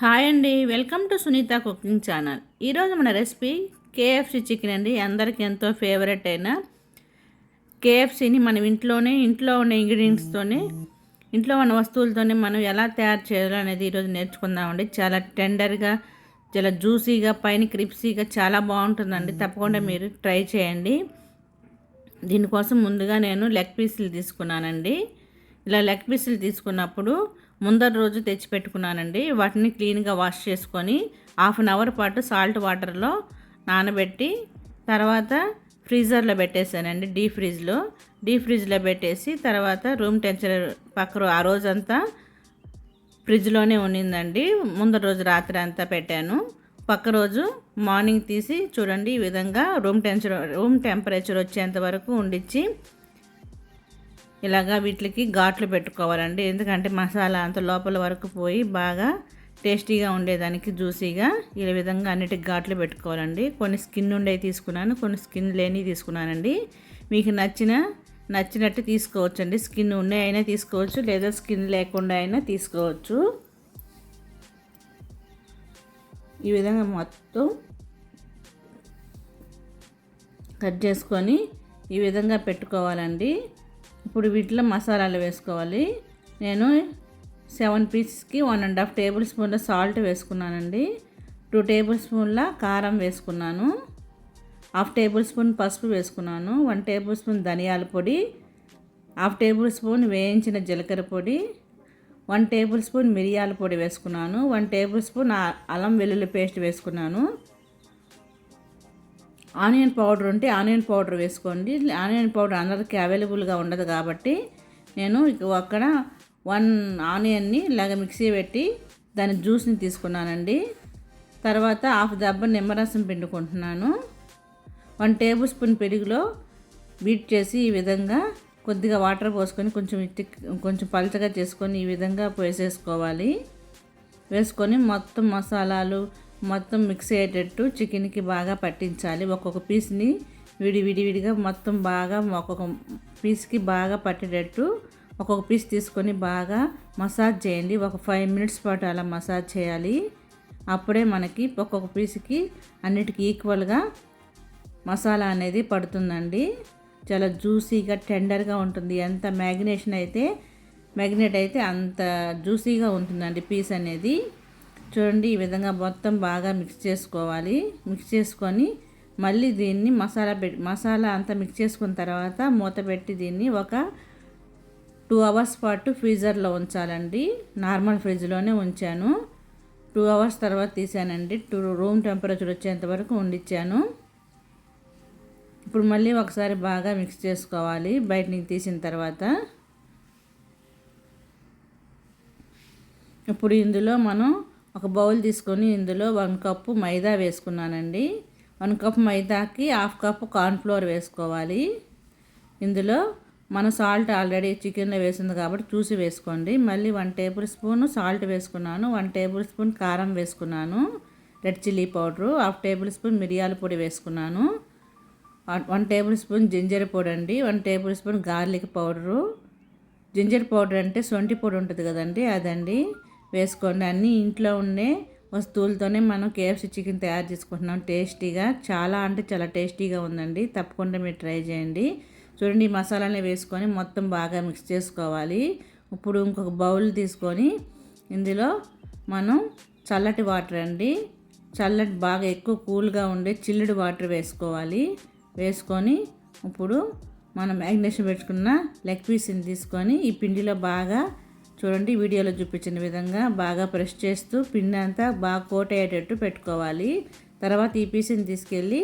Hi అండి. Welcome to Sunitha cooking channel. ఈరోజు మన రెసిపీ కేఎఫ్సి చికెన్ అండి. అందరికీ ఎంతో ఫేవరెట్ అయిన కేఎఫ్సీని మనం ఇంట్లోనే ఇంట్లో ఉన్న ఇంగ్రీడియంట్స్తోనే ఇంట్లో ఉన్న వస్తువులతోనే మనం ఎలా తయారు చేయాలో అనేది ఈరోజు నేర్చుకుందామండి చాలా టెండర్గా చాలా జ్యూసీగా పైన క్రిప్సీగా చాలా బాగుంటుందండి. తప్పకుండా మీరు ట్రై చేయండి. దీనికోసం ముందుగా నేను లెగ్ పీసులు తీసుకున్నానండి. ఇలా లెగ్ పీసులు తీసుకున్నప్పుడు ముందర రోజు తెచ్చి పెట్టుకున్నానండి వాటిని క్లీన్గా వాష్ చేసుకొని హాఫ్ అన్ అవర్ పాటు సాల్ట్ వాటర్లో నానబెట్టి తర్వాత ఫ్రీజర్లో పెట్టేశానండి డీ ఫ్రిడ్జ్లో డీ ఫ్రిడ్జ్లో పెట్టేసి తర్వాత రూమ్ టెంపరేచర్ పక్క ఆ రోజంతా ఫ్రిడ్జ్లోనే ఉన్నిందండి. ముందర రోజు రాత్రి అంతా పెట్టాను. పక్క రోజు మార్నింగ్ తీసి చూడండి ఈ విధంగా రూమ్ టెంపరేచర్ రూమ్ టెంపరేచర్ వచ్చేంత వరకు ఉండిచ్చి ఇలాగా వీటికి ఘాట్లు పెట్టుకోవాలండి. ఎందుకంటే మసాలా అంత లోపల వరకు పోయి బాగా టేస్టీగా ఉండేదానికి జ్యూసీగా ఈ విధంగా అన్నిటికి ఘాట్లు పెట్టుకోవాలండి. కొన్ని స్కిన్ ఉండేవి తీసుకున్నాను కొన్ని స్కిన్ లేని తీసుకున్నానండి. మీకు నచ్చిన నచ్చినట్టు తీసుకోవచ్చండి. స్కిన్ ఉండే అయినా తీసుకోవచ్చు లేదా స్కిన్ లేకుండా అయినా తీసుకోవచ్చు. ఈ విధంగా మొత్తం కట్ చేసుకొని ఈ విధంగా పెట్టుకోవాలండి. ఇప్పుడు వీటిలో మసాలాలు వేసుకోవాలి. నేను సెవెన్ పీసెస్కి వన్ అండ్ హాఫ్ టేబుల్ స్పూన్ల సాల్ట్ వేసుకున్నానండి. టూ టేబుల్ స్పూన్ల కారం వేసుకున్నాను. హాఫ్ టేబుల్ స్పూన్ పసుపు వేసుకున్నాను. వన్ టేబుల్ స్పూన్ ధనియాల పొడి. హాఫ్ టేబుల్ స్పూన్ వేయించిన జీలకర్ర పొడి. వన్ టేబుల్ స్పూన్ మిరియాల పొడి వేసుకున్నాను. వన్ టేబుల్ స్పూన్ అల్లం వెల్లుల్లి పేస్ట్ వేసుకున్నాను. ఆనియన్ పౌడర్ ఉంటే ఆనియన్ పౌడర్ వేసుకోండి. ఆనియన్ పౌడర్ అందరికి అవైలబుల్గా ఉండదు కాబట్టి నేను అక్కడ వన్ ఆనియన్ని ఇలాగ మిక్సీ పెట్టి దాని జ్యూస్ని తీసుకున్నానండి. తర్వాత హాఫ్ దెబ్బ నిమ్మరసం పిండుకుంటున్నాను. వన్ టేబుల్ స్పూన్ పెరుగులో బీట్ చేసి ఈ విధంగా కొద్దిగా వాటర్ పోసుకొని కొంచెం కొంచెం పలచగా చేసుకొని ఈ విధంగా వేసేసుకోవాలి వేసుకొని మొత్తం మసాలాలు మొత్తం మిక్స్ అయ్యేటట్టు చికెన్కి బాగా పట్టించాలి. ఒక్కొక్క పీస్ని విడి విడివిడిగా మొత్తం బాగా ఒక్కొక్క పీస్కి బాగా పట్టేటట్టు ఒక్కొక్క పీస్ తీసుకొని బాగా మసాజ్ చేయండి. ఒక ఫైవ్ మినిట్స్ పాటు అలా మసాజ్ చేయాలి. అప్పుడే మనకి ఒక్కొక్క పీస్కి అన్నిటికీ ఈక్వల్గా మసాలా అనేది పడుతుందండి. చాలా జ్యూసీగా టెండర్గా ఉంటుంది. ఎంత మ్యాగ్నేషన్ అయితే మ్యాగ్నెట్ అయితే అంత జ్యూసీగా ఉంటుందండి పీస్ అనేది. చూడండి ఈ విధంగా మొత్తం బాగా మిక్స్ చేసుకోవాలి. మిక్స్ చేసుకొని మళ్ళీ దీన్ని మసాలా పెట్టి మసాలా అంతా మిక్స్ చేసుకున్న తర్వాత మూత పెట్టి దీన్ని ఒక టూ అవర్స్ పాటు ఫ్రీజర్లో ఉంచాలండి. నార్మల్ ఫ్రిడ్జ్లోనే ఉంచాను. టూ అవర్స్ తర్వాత తీసానండి. టూ రూమ్ టెంపరేచర్ వచ్చేంత వరకు ఉండిచ్చాను. ఇప్పుడు మళ్ళీ ఒకసారి బాగా మిక్స్ చేసుకోవాలి బయట నుంచి తీసిన తర్వాత. ఇప్పుడు ఇందులో మనం ఒక బౌల్ తీసుకొని ఇందులో వన్ కప్పు మైదా వేసుకున్నానండి. వన్ కప్ మైదాకి హాఫ్ కప్ కార్న్ఫ్లోర్ వేసుకోవాలి. ఇందులో మన సాల్ట్ ఆల్రెడీ చికెన్లో వేసింది కాబట్టి చూసి వేసుకోండి. మళ్ళీ వన్ టేబుల్ స్పూన్ సాల్ట్ వేసుకున్నాను. వన్ టేబుల్ స్పూన్ కారం వేసుకున్నాను. Red chilli powder. Half tablespoon మిరియాల పొడి వేసుకున్నాను. వన్ టేబుల్ స్పూన్ జింజర్ పొడి అండి. One tablespoon garlic powder. Ginger powder అంటే సొంటి పొడి ఉంటుంది కదండి అదండి. వేసుకోండి. అన్నీ ఇంట్లో ఉండే వస్తువులతోనే మనం కేఎఫ్సీ చికెన్ తయారు చేసుకుంటున్నాం. టేస్టీగా చాలా అంటే చాలా టేస్టీగా ఉందండి. తప్పకుండా మీరు ట్రై చేయండి. చూడండి ఈ మసాలాని వేసుకొని మొత్తం బాగా మిక్స్ చేసుకోవాలి. ఇప్పుడు ఇంకొక బౌల్ తీసుకొని ఇందులో మనం చల్లటి వాటర్ అండి. చల్లటి బాగా ఎక్కువ కూల్గా ఉండే చిల్లుడు వాటర్ వేసుకోవాలి. వేసుకొని ఇప్పుడు మనం మ్యాగ్నేషన్ పెట్టుకున్న లెగ్ పీస్ని తీసుకొని ఈ పిండిలో బాగా చూడండి వీడియోలో చూపించిన విధంగా బాగా ప్రెస్ చేస్తూ పిండి అంతా బాగా కోట్ అయ్యేటట్టు పెట్టుకోవాలి. తర్వాత ఈ పీస్ని తీసుకెళ్ళి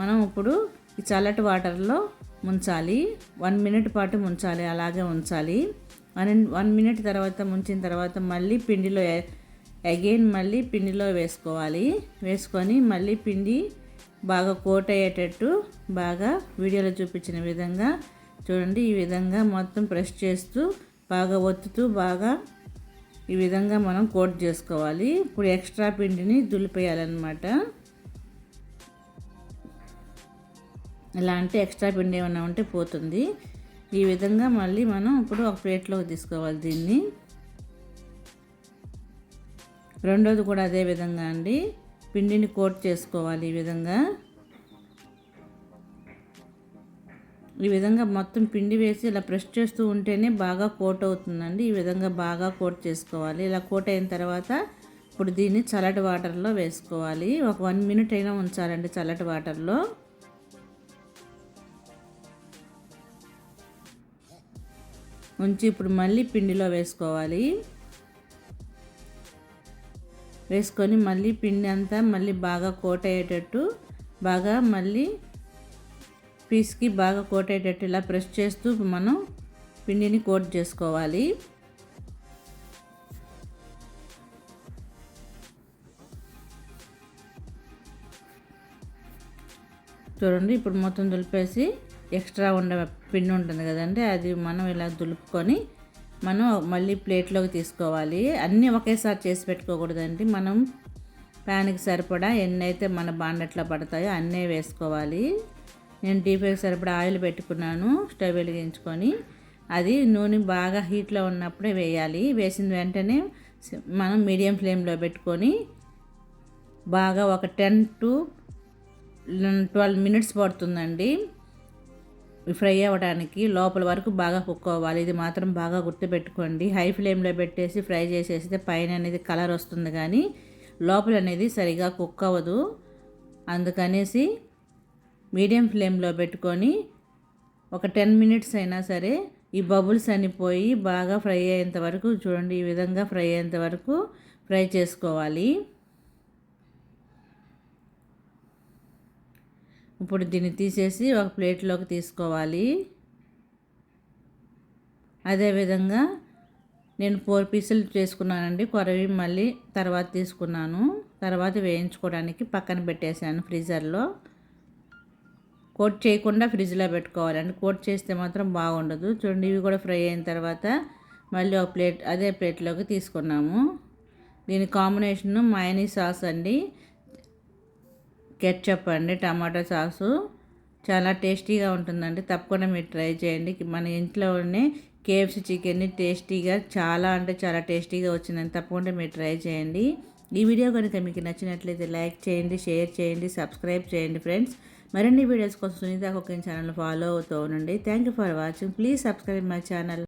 మనం ఇప్పుడు ఈ చల్లటి వాటర్లో ముంచాలి. వన్ మినిట్ పాటు ముంచాలి అలాగే ఉంచాలి. వన్ వన్ మినిట్ తర్వాత ముంచిన తర్వాత మళ్ళీ పిండిలో అగైన్ మళ్ళీ పిండిలో వేసుకోవాలి. వేసుకొని మళ్ళీ పిండి బాగా కోట్ అయ్యేటట్టు బాగా వీడియోలో చూపించిన విధంగా చూడండి ఈ విధంగా మొత్తం ప్రెస్ చేస్తూ బాగా ఒత్తుతూ బాగా ఈ విధంగా మనం కోట్ చేసుకోవాలి. ఇప్పుడు ఎక్స్ట్రా పిండిని దులిపేయాలన్నమాట. ఇలా అంటే ఎక్స్ట్రా పిండి ఏమైనా ఉంటే పోతుంది. ఈ విధంగా మళ్ళీ మనం ఇప్పుడు ఒక ప్లేట్లోకి తీసుకోవాలి దీన్ని. రెండోది కూడా అదే విధంగా అండి. పిండిని కోట్ చేసుకోవాలి ఈ విధంగా. ఈ విధంగా మొత్తం పిండి వేసి ఇలా ప్రెస్ చేస్తూ ఉంటేనే బాగా కోట్ అవుతుందండి. ఈ విధంగా బాగా కోట్ చేసుకోవాలి. ఇలా కోట్ అయిన తర్వాత ఇప్పుడు దీన్ని చల్లటి వాటర్లో వేసుకోవాలి. ఒక వన్ మినిట్ అయినా ఉంచాలండి చల్లటి వాటర్లో. ఉంచి ఇప్పుడు మళ్ళీ పిండిలో వేసుకోవాలి. వేసుకొని మళ్ళీ పిండి అంతా మళ్ళీ బాగా కోట్ అయ్యేటట్టు బాగా మళ్ళీ పీస్కి బాగా కోట్ అయ్యేటట్టు ఇలా ప్రెస్ చేస్తూ మనం పిండిని కోట్ చేసుకోవాలి. చూడండి ఇప్పుడు మొత్తం దులిపేసి ఎక్స్ట్రా ఉండే పిండి ఉంటుంది కదండి అది మనం ఇలా దులుపుకొని మనం మళ్ళీ ప్లేట్లోకి తీసుకోవాలి. అన్నీ ఒకేసారి చేసి పెట్టుకోకూడదండి. మనం ప్యాన్కి సరిపడా ఎన్ని అయితే మన బాండట్లో పడతాయో అన్నీ వేసుకోవాలి. నేను డీప్ ఫ్రైకి సరిపడా ఆయిల్ పెట్టుకున్నాను స్టవ్ వెలిగించుకొని. అది నూనె బాగా హీట్లో ఉన్నప్పుడే వేయాలి. వేసిన వెంటనే మనం మీడియం ఫ్లేమ్లో పెట్టుకొని బాగా ఒక టెన్ టు ట్వెల్వ్ మినిట్స్ పడుతుందండి. ఫ్రై అవ్వడానికి లోపల వరకు బాగా కుక్ అవ్వాలి. ఇది మాత్రం బాగా గుర్తుపెట్టుకోండి. హై ఫ్లేమ్లో పెట్టేసి ఫ్రై చేసేస్తే పైన అనేది కలర్ వస్తుంది కానీ లోపల అనేది సరిగా కుక్ అవ్వదు. అందుకనేసి మీడియం ఫ్లేమ్లో పెట్టుకొని ఒక టెన్ మినిట్స్ అయినా సరే ఈ బబుల్స్ అని పోయి బాగా ఫ్రై అయ్యేంత వరకు చూడండి ఈ విధంగా ఫ్రై అయ్యేంత వరకు ఫ్రై చేసుకోవాలి. ఇప్పుడు దీన్ని తీసేసి ఒక ప్లేట్లోకి తీసుకోవాలి. అదేవిధంగా నేను ఫోర్ పీసులు చేసుకున్నానండి కొరవి మళ్ళీ తర్వాత తీసుకున్నాను. తర్వాత వేయించుకోవడానికి పక్కన పెట్టేశాను ఫ్రీజర్లో. కోట్ చేయకుండా ఫ్రిడ్జ్లో పెట్టుకోవాలండి కోట్ చేస్తే మాత్రం బాగుండదు. చూడండి ఇవి కూడా ఫ్రై అయిన తర్వాత మళ్ళీ ఒక ప్లేట్ అదే ప్లేట్లోకి తీసుకున్నాము. దీని కాంబినేషన్ మైనీ సాస్ అండి కెచ్చప్ అండి టమాటా సాసు. చాలా టేస్టీగా ఉంటుందండి. తప్పకుండా మీరు ట్రై చేయండి. మన ఇంట్లోనే కేఎఫ్సి చికెన్ని టేస్టీగా చాలా అంటే చాలా టేస్టీగా వచ్చిందని తప్పకుండా మీరు ట్రై చేయండి. ఈ వీడియో కనుక మీకు నచ్చినట్లయితే లైక్ చేయండి షేర్ చేయండి సబ్స్క్రైబ్ చేయండి ఫ్రెండ్స్. మరిన్ని వీడియోస్ కోసం సునీత కుకింగ్ ఛానల్ ఫాలో అవుతూ ఉండండి. Thank you for watching please subscribe my channel